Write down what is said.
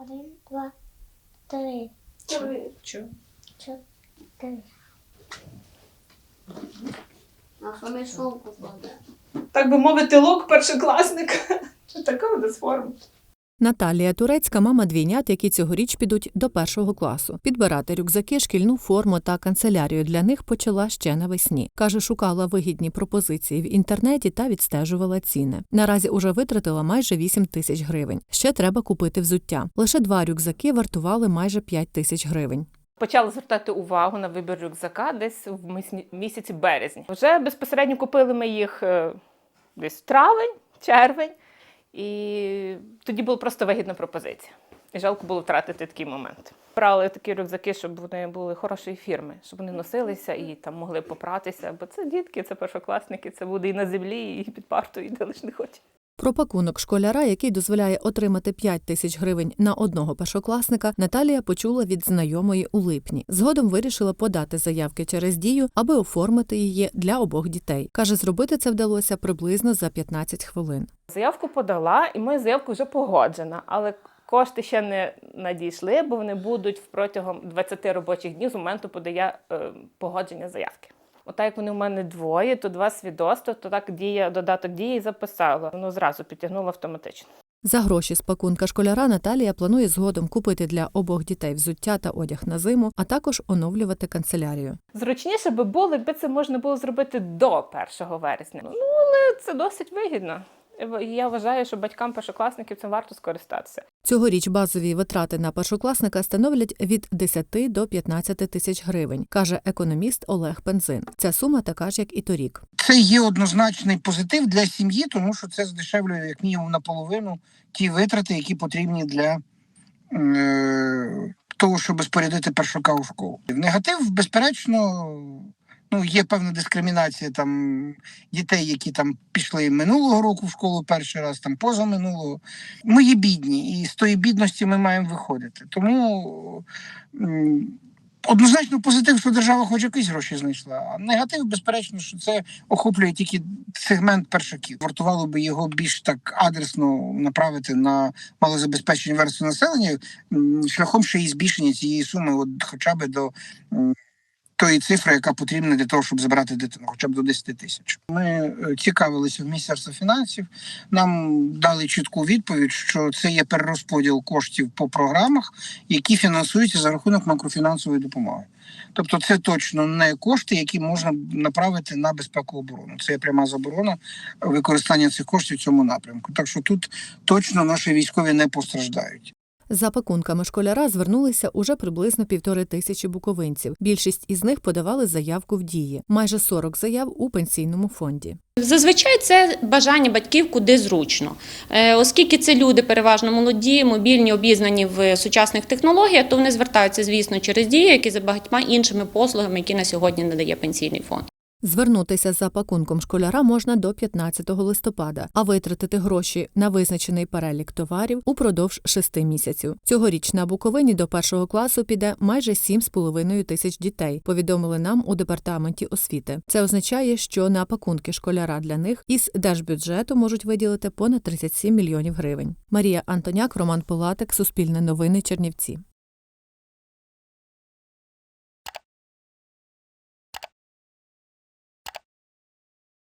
Один, два, три, Чи. чотири. А що ми сумку кладемо? Так би мовити, лук першокласника. Така у нас форма. Наталія Турецька мама двійнят, які цьогоріч підуть до першого класу. Підбирати рюкзаки, шкільну форму та канцелярію для них почала ще навесні. Каже, шукала вигідні пропозиції в інтернеті та відстежувала ціни. Наразі уже витратила майже 8 тисяч гривень. Ще треба купити взуття. Лише два рюкзаки вартували майже 5 тисяч гривень. Почали звертати увагу на вибір рюкзака десь в місяці березні. Вже безпосередньо купили ми їх е, десь в травень, червень, і тоді була просто вигідна пропозиція. І жалко було втратити такий момент. Брали такі рюкзаки, щоб вони були хорошої фірми, щоб вони носилися і там могли попратися. Бо це дітки, це першокласники, це буде і на землі, і під партою, і де лиш не хоче. Про пакунок школяра, який дозволяє отримати 5 тисяч гривень на одного першокласника, Наталія почула від знайомої у липні. Згодом вирішила подати заявки через дію, аби оформити її для обох дітей. Каже, зробити це вдалося приблизно за 15 хвилин. Заявку подала, і моя заявка вже погоджена, але кошти ще не надійшли, бо вони будуть протягом 20 робочих днів з моменту подання е, погодження заявки. Отак як вони в мене двоє, то два свідоцтва, то так дія, додаток дії записала. Воно зразу підтягнуло автоматично. За гроші з пакунка школяра Наталія планує згодом купити для обох дітей взуття та одяг на зиму, а також оновлювати канцелярію. Зручніше би було, якби це можна було зробити до 1 вересня. Ну, але це досить вигідно. Я вважаю, що батькам першокласників цим варто скористатися. Цьогоріч базові витрати на першокласника становлять від 10 до 15 тисяч гривень, каже економіст Олег Пензин. Ця сума така ж, як і торік. Це є однозначний позитив для сім'ї, тому що це здешевлює як мінімум наполовину ті витрати, які потрібні для е, того, щоб спорядити першака у школу. Негатив, безперечно, ну є певна дискримінація там дітей, які там пішли минулого року в школу перший раз, там позаминулого. Ми є бідні, і з тої бідності ми маємо виходити. Тому. Однозначно позитив, що держава хоч якісь гроші знайшла. А негатив, безперечно, що це охоплює тільки сегмент першаків. Вартувало би його більш так адресно направити на малозабезпечені верстви населення шляхом ще і збільшення цієї суми, от хоча б до тої цифри, яка потрібна для того, щоб забрати дитину, хоча б до 10 тисяч. Ми е, цікавилися в Міністерстві фінансів. Нам дали чітку відповідь, що це є перерозподіл коштів по програмах, які фінансуються за рахунок макрофінансової допомоги. Тобто, це точно не кошти, які можна направити на безпеку оборону. Це є пряма заборона використання цих коштів в цьому напрямку. Так що тут точно наші військові не постраждають. За пакунками школяра звернулися уже приблизно півтори тисячі буковинців. Більшість із них подавали заявку в дії, майже 40 заяв у пенсійному фонді. Зазвичай це бажання батьків куди зручно, Е, оскільки це люди переважно молоді, мобільні, обізнані в сучасних технологіях, то вони звертаються, звісно, через дії, як і за багатьма іншими послугами, які на сьогодні надає пенсійний фонд. Звернутися за пакунком школяра можна до 15 листопада, а витратити гроші на визначений перелік товарів упродовж шести місяців. Цьогоріч на Буковині до першого класу піде майже 7,5 тисяч дітей. Повідомили нам у департаменті освіти. Це означає, що на пакунки школяра для них із держбюджету можуть виділити понад 37 мільйонів гривень. Марія Антоняк, Роман Пилатик, Суспільне новини, Чернівці.